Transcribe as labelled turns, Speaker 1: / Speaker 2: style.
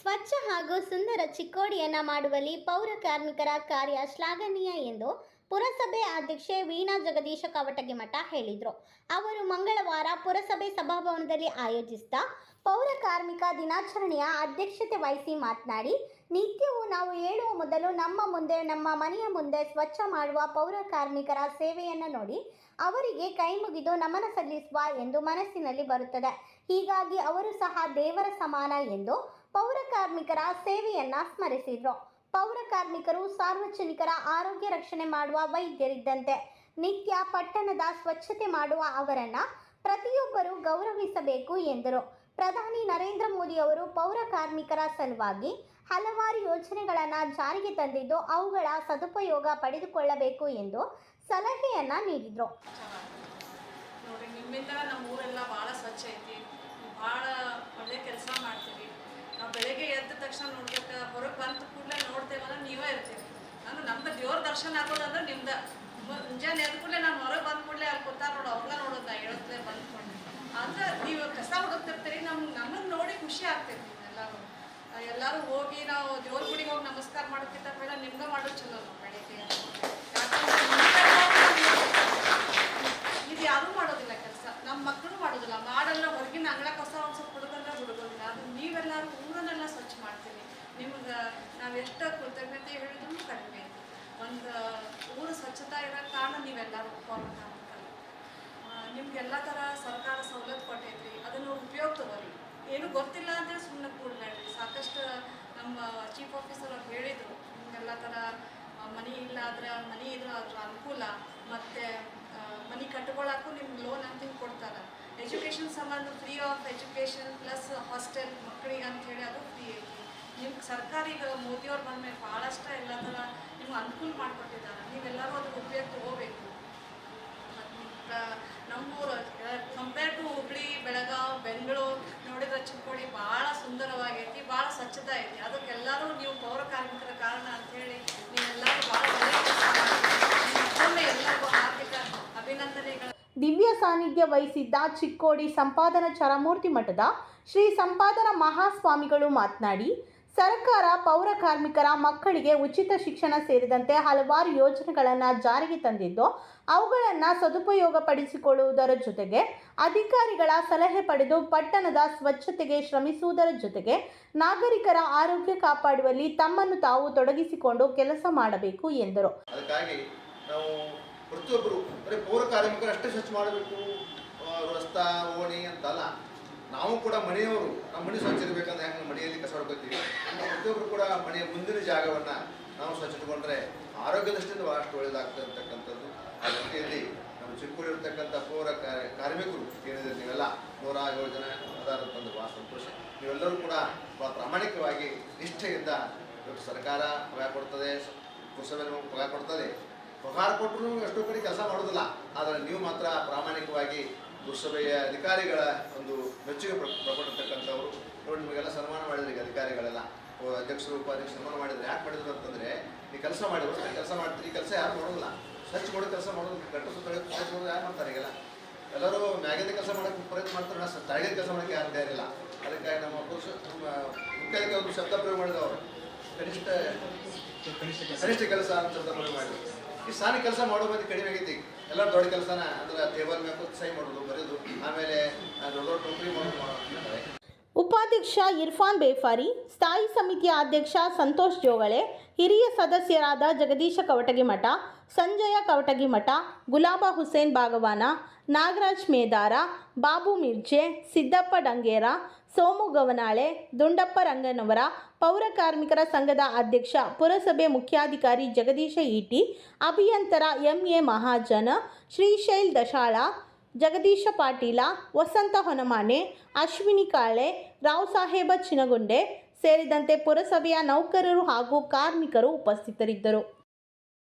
Speaker 1: ಸ್ವಚ್ಛ ಹಾಗೂ ಸುಂದರ ಚಿಕ್ಕೋಡಿಯನ್ನ ಮಾಡುವಲ್ಲಿ ಪೌರ ಕಾರ್ಮಿಕರ ಕಾರ್ಯ ಶ್ಲಾಘನೀಯ ಎಂದು ಪುರಸಭೆ ಅಧ್ಯಕ್ಷೆ ವೀಣಾ ಜಗದೀಶ ಕವಟಗಿಮಠ ಹೇಳಿದರು. ಅವರು ಮಂಗಳವಾರ ಪುರಸಭೆ ಸಭಾಭವನದಲ್ಲಿ ಆಯೋಜಿಸಿದ ಪೌರ ಕಾರ್ಮಿಕ ದಿನಾಚರಣೆಯ ಅಧ್ಯಕ್ಷತೆ ವಹಿಸಿ ಮಾತನಾಡಿ ನಿತ್ಯವೂ ನಾವು ಏಳುವ ಮೊದಲು ನಮ್ಮ ಮುಂದೆ, ನಮ್ಮ ಮನೆಯ ಮುಂದೆ ಸ್ವಚ್ಛ ಮಾಡುವ ಪೌರ ಕಾರ್ಮಿಕರ ಸೇವೆಯನ್ನು ನೋಡಿ, ಅವರಿಗೆ ಕೈ ಮುಗಿದು ನಮನ ಸಲ್ಲಿಸುವ ಎಂದು ಮನಸ್ಸಿನಲ್ಲಿ ಬರುತ್ತದೆ. ಹೀಗಾಗಿ ಅವರು ಸಹ ದೇವರ ಸಮಾನ ಎಂದು ಪೌರ ಕಾರ್ಮಿಕರ ಸೇವೆಯನ್ನು ಸ್ಮರಿಸಿದ್ರು. ಪೌರ ಕಾರ್ಮಿಕರು ಸಾರ್ವಜನಿಕರ ಆರೋಗ್ಯ ರಕ್ಷಣೆ ಮಾಡುವ ವೈದ್ಯರಿದ್ದಂತೆ ನಿತ್ಯ ಪಟ್ಟಣದ ಸ್ವಚ್ಛತೆ ಮಾಡುವ ಅವರನ್ನು ಪ್ರತಿಯೊಬ್ಬರು ಗೌರವಿಸಬೇಕು ಎಂದರು. ಪ್ರಧಾನಿ ನರೇಂದ್ರ ಮೋದಿ ಅವರು ಪೌರ ಕಾರ್ಮಿಕರ ಸಲುವಾಗಿ ಹಲವಾರು ಯೋಜನೆಗಳನ್ನು ಜಾರಿಗೆ ತಂದಿದ್ದು ಅವುಗಳ ಸದುಪಯೋಗ ಪಡೆದುಕೊಳ್ಳಬೇಕು ಎಂದು ಸಲಹೆಯನ್ನ ನೀಡಿದರು.
Speaker 2: ನೋಡಿ, ನಿಮ್ಮಿಂದ ನಮ್ಮ ಊರೆಲ್ಲ ಭಾಳ ಸ್ವಚ್ಛ ಐತಿ. ಭಾಳ ಒಳ್ಳೆ ಕೆಲಸ ಮಾಡ್ತೀವಿ. ನಾವು ಬೆಳಗ್ಗೆ ಎದ್ದ ತಕ್ಷಣ ನೋಡ್ಬೇಕು, ಹೊರಗೆ ಬಂದ ಕೂಡಲೇ ನೋಡ್ತೇವಲ್ಲ ನೀವೇ ಇರ್ತೀವಿ ಅಂದ್ರೆ ನಮ್ದು ದೇವ್ರ ದರ್ಶನ ಆಗೋದಂದ್ರೆ ನಿಮ್ದು. ಮುಂಜಾನೆ ಎದ್ದ ಕೂಡಲೇ ನಾನು ಹೊರಗೆ ಬಂದ ಕೂಡಲೇ ಅಲ್ಲಿ ಕೂತಾರ ನೋಡು ಅವ್ರನ್ನ ನೋಡೋದು ನಾ ಹೇಳತ್ಲೇ ಬಂದ್ಕೊಂಡು ಅಂದ್ರೆ ನೀವು ಕಸ ನಮ್, ನಮ್ಗೆ ನೋಡಿ ಖುಷಿ ಆಗ್ತೈತಿ ಎಲ್ಲರೂ ಎಲ್ಲರೂ ಹೋಗಿ ನಾವು ದೇವ್ರ ಗುಡಿಗೆ ಹೋಗಿ ನಮಸ್ಕಾರ ಮಾಡೋಕ್ಕಿಂತ ಬೇಡ ನಿಮ್ಗೆ ಮಾಡೋದು ಚಲೋ ಬೆಳಿಗ್ಗೆ. ಇದು ಯಾರು ಮಾಡೋದಿಲ್ಲ ಕೆಲಸ. ನಮ್ಮ ಮಕ್ಕಳು ಮಾಡೋದಿಲ್ಲ. ಮಾಡಲ್ಲ ಹೊರಗಿನ ಅಂಗಳ ಕಸ ಹೊಸ ಹುಡುಗಲ್ಲ ಹುಡುಗೋದಿಲ್ಲ. ಅದು ನೀವೆಲ್ಲಾರು ಊರನ್ನೆಲ್ಲ ಸ್ವಚ್ಛ ಮಾಡ್ತೀವಿ ನಿಮ್ಗೆ ನಾವು ಎಷ್ಟು ಕೃತಜ್ಞತೆ ಹೇಳಿದ್ರು ಕಡಿಮೆ ಒಂದು, ಊರು ಸ್ವಚ್ಛತಾ ಇರೋ ಕಾರಣ ನೀವೆಲ್ಲರೂ ಉಪಕಾರ ನಿಮ್ಗೆಲ್ಲ ಥರ ಸರ್ಕಾರ ಸವಲತ್ತು ಕೊಟ್ಟೈತ್ರಿ ಅದನ್ನು ಉಪಯೋಗ ತಗೋರಿ ಏನು ಗೊತ್ತಿಲ್ಲ ಅಂದರೆ ಸುಮ್ಮನೆ ಕೂಡಲಾಡ್ರಿ ಸಾಕಷ್ಟು ನಮ್ಮ ಚೀಫ್ ಆಫೀಸರ್ ಅವ್ರು ಹೇಳಿದರು, ನಿಮಗೆಲ್ಲ ಥರ ಮನೆ ಇಲ್ಲ ಆದ್ರೆ, ಮನೆ ಇದ್ರೆ ಅದ್ರ ಅನುಕೂಲ. ಮತ್ತು ಮನೆ ಕಟ್ಕೊಳ್ಳೋಕ್ಕೂ ನಿಮ್ಗೆ ಲೋನ್ ಅಂತ ಕೊಡ್ತಾರೆ. ಎಜುಕೇಷನ್ ಸಂಬಂಧ free of education plus hostel ಮಕ್ಕಳಿಗೆ ಅಂತ ಹೇಳಿ ಅದು ಫ್ರೀ ಐತಿ. ನಿಮ್ಗೆ ಸರ್ಕಾರ ಈಗ ಮೋದಿಯವ್ರು ಬಂದ ಮೇಲೆ ಭಾಳಷ್ಟು ಎಲ್ಲ ಥರ ನಿಮ್ಗೆ ಅನುಕೂಲ ಮಾಡಿಕೊಟ್ಟಿದ್ದಾರೆ. ನೀವೆಲ್ಲರೂ ಅದ್ರ ಉಪಯೋಗ ತಗೋಬೇಕು. ನಮ್ಮೂರು ಕಂಪೇರ್ ಟು ಹುಬ್ಳಿ, ಬೆಳಗಾವ್, ಬೆಂಗಳೂರು ನೋಡಿದ್ರೆ ಚಿಕ್ಕೋಡಿ ಭಾಳ ಸುಂದರವಾಗೈತಿ, ಭಾಳ ಸ್ವಚ್ಛತೆ ಐತಿ. ಅದಕ್ಕೆಲ್ಲರೂ ನೀವು ಪೌರ ಕಾರ್ಮಿಕರ ಕಾರಣ ಅಂಥೇಳಿ ನೀವೆಲ್ಲರೂ ಭಾಳ ಎಲ್ಲರಿಗೂ ಹಾರ್ದಿಕ ಅಭಿನಂದನೆಗಳು.
Speaker 3: ದಿವ್ಯ ಸಾನ್ನಿಧ್ಯ ವಹಿಸಿದ್ದ ಚಿಕ್ಕೋಡಿ ಸಂಪಾದನ ಚರಮೂರ್ತಿ ಮಠದ ಶ್ರೀ ಸಂಪಾದನ ಮಹಾಸ್ವಾಮಿಗಳು ಮಾತನಾಡಿ ಸರ್ಕಾರ ಪೌರ ಕಾರ್ಮಿಕರ ಮಕ್ಕಳಿಗೆ ಉಚಿತ ಶಿಕ್ಷಣ ಸೇರಿದಂತೆ ಹಲವಾರು ಯೋಜನೆಗಳನ್ನು ಜಾರಿಗೆ ತಂದಿದ್ದು, ಅವುಗಳನ್ನು ಸದುಪಯೋಗಪಡಿಸಿಕೊಳ್ಳುವುದರ ಜೊತೆಗೆ ಅಧಿಕಾರಿಗಳ ಸಲಹೆ ಪಡೆದು ಪಟ್ಟಣದ ಸ್ವಚ್ಛತೆಗೆ ಶ್ರಮಿಸುವುದರ ಜೊತೆಗೆ ನಾಗರಿಕರ ಆರೋಗ್ಯ ಕಾಪಾಡುವಲ್ಲಿ ತಮ್ಮನ್ನು ತಾವು ತೊಡಗಿಸಿಕೊಂಡು ಕೆಲಸ ಮಾಡಬೇಕು ಎಂದರು.
Speaker 4: ನಾವು ಅಂದರೆ ಪೌರ ಕಾರ್ಮಿಕರು ಅಷ್ಟೇ ಸ್ವಚ್ಛ ಮಾಡಬೇಕು ರಸ್ತಾ, ಓಣಿ ಅಂತಲ್ಲ. ನಾವು ಕೂಡ ಮನೆಯವರು, ನಮ್ಮ ಮನೆ ಸ್ವಚ್ಛ ಇರಬೇಕಂದ್ರೆ ಹೆಂಗೆ ಮನೆಯಲ್ಲಿ ಕಸ ಹೊಡ್ಕೊತೀವಿ? ಪ್ರತಿಯೊಬ್ಬರು ಕೂಡ ಮನೆಯ ಮುಂದಿನ ಜಾಗವನ್ನು ನಾವು ಸ್ವಚ್ಛ ಇಟ್ಕೊಂಡ್ರೆ ಆರೋಗ್ಯ ದೃಷ್ಟಿಯಿಂದ ಭಾಳಷ್ಟು ಒಳ್ಳೆಯದಾಗ್ತದೆ ಆ ದೃಷ್ಟಿಯಲ್ಲಿ ನಮ್ಮ ಚಿಕ್ಕೂರು ಇರ್ತಕ್ಕಂಥ ಪೌರ ಕಾರ್ಮಿಕರು ಏನಿದೆ ನೀವೆಲ್ಲ ನೂರ ಏಳು ಜನ ಭಾಳ ಸಂತೋಷ. ನೀವೆಲ್ಲರೂ ಕೂಡ ಭಾಳ ಪ್ರಾಮಾಣಿಕವಾಗಿ ನಿಷ್ಠೆಯಿಂದ ಇವತ್ತು ಸರ್ಕಾರ ಪಗಾರ ಕೊಡ್ತದೆ ಪುರಸಭೆ ನಮಗೆ ಪಗಾರ ಕೊಡ್ತದೆ. ಪಗಾರ ಕೊಟ್ಟರು ಎಷ್ಟೋ ಕಡೆ ಕೆಲಸ ಮಾಡೋದಿಲ್ಲ. ಆದರೆ ನೀವು ಮಾತ್ರ ಪ್ರಾಮಾಣಿಕವಾಗಿ ಪುರಸಭೆಯ ಅಧಿಕಾರಿಗಳ ಒಂದು ಮೆಚ್ಚುಗೆ ಪಡ್ಕೊಂಡಿರ್ತಕ್ಕಂಥವ್ರು ನೋಡಿ, ನಿಮಗೆಲ್ಲ ಸನ್ಮಾನ ಮಾಡಿದ್ರಿ ಈಗ ಅಧಿಕಾರಿಗಳೆಲ್ಲ ಅಧ್ಯಕ್ಷರು, ಉಪಾಧ್ಯಕ್ಷರು ಸನ್ಮಾನ ಮಾಡಿದ್ರು ಯಾಕೆ ಮಾಡಿದ್ರು ಅಂತಂದರೆ ಈ ಕೆಲಸ ಮಾಡಿದ್ರು ಕೆಲಸ ಮಾಡ್ತೀರಿ ಕೆಲಸ ಯಾರು ಮಾಡೋದಿಲ್ಲ ಸ್ವಚ್ಛ ಮಾಡೋ ಕೆಲಸ ಮಾಡೋದು ಗಂಟು ಸುತ್ತ ಸ್ವಚ್ಛ ಮಾಡೋದು ಯಾರು ಮಾಡ್ತಾರೆ ಈಗೆಲ್ಲ? ಎಲ್ಲರೂ ಮ್ಯಾಗದ ಕೆಲಸ ಮಾಡೋಕ್ಕೆ ಪ್ರಯತ್ನ ಮಾಡ್ತಾರೆ ನಾ ತಳಗಿನ ಕೆಲಸ ಮಾಡೋಕ್ಕೆ ಯಾರು ತಯಾರಿಲ್ಲ. ಅದಕ್ಕಾಗಿ ನಮ್ಮ ಪುರುಷ ಮುಖ್ಯಕ್ಕೆ ಒಂದು ಶಬ್ದ ಪ್ರಯೋಗ ಮಾಡಿದವರು. ಕನಿಷ್ಠ ಕನಿಷ್ಠ ಕೆಲಸ ಅಂತ ಶಬ್ದ ಪ್ರಯೋಗ ಮಾಡಿದ್ರು. ಈ ಸಾನ ಕೆಲಸ ಮಾಡೋ ಬಗ್ಗೆ ಕಡಿಮೆ ಆಗೈತಿ. ಎಲ್ಲ ದೊಡ್ಡ ಕೆಲಸನ ಅಂದ್ರೆ ಟೇಬಲ್ ಮೇಲೆ ಕೂತು ಸೈ ಮಾಡೋದು, ಬರೆಯೋದು, ಆಮೇಲೆ ದೊಡ್ಡ ದೊಡ್ಡ ನೌಕರಿ ಮಾಡೋದು ಮಾಡ್ತಾರೆ
Speaker 3: ಉಪಾಧ್ಯಕ್ಷ ಇರ್ಫಾನ್ ಬೇಫಾರಿ, ಸ್ಥಾಯಿ ಸಮಿತಿಯ ಅಧ್ಯಕ್ಷ ಸಂತೋಷ್ ಜೋಗಳೆ, ಹಿರಿಯ ಸದಸ್ಯರಾದ ಜಗದೀಶ ಕವಟಗಿಮಠ, ಸಂಜಯ ಕವಟಗಿಮಠ, ಗುಲಾಬ ಹುಸೇನ್ ಭಾಗವಾನ ನಾಗರಾಜ್ ಮೇದಾರ, ಬಾಬು ಮಿರ್ಜೆ, ಸಿದ್ದಪ್ಪ ಡಂಗೇರ ಸೋಮು ಗವನಾಳೆ, ದುಂಡಪ್ಪ ರಂಗನವರ, ಪೌರ ಕಾರ್ಮಿಕರ ಸಂಘದ ಅಧ್ಯಕ್ಷ, ಪುರಸಭೆ ಮುಖ್ಯಾಧಿಕಾರಿ ಜಗದೀಶ ಈಟಿ, ಅಭಿಯಂತರ ಎಂಎ ಮಹಾಜನ, ಶ್ರೀಶೈಲ್ ದಶಾಳ, ಜಗದೀಶ ಪಾಟೀಲ, ವಸಂತ ಹೊನಮಾನೆ, ಅಶ್ವಿನಿ ಕಾಳೆ ರಾವ್ ಸಾಹೇಬ ಚಿನಗುಂಡೆ ಸೇರಿದಂತೆ ಪುರಸಭೆಯ ನೌಕರರು ಹಾಗೂ ಕಾರ್ಮಿಕರು ಉಪಸ್ಥಿತರಿದ್ದರು.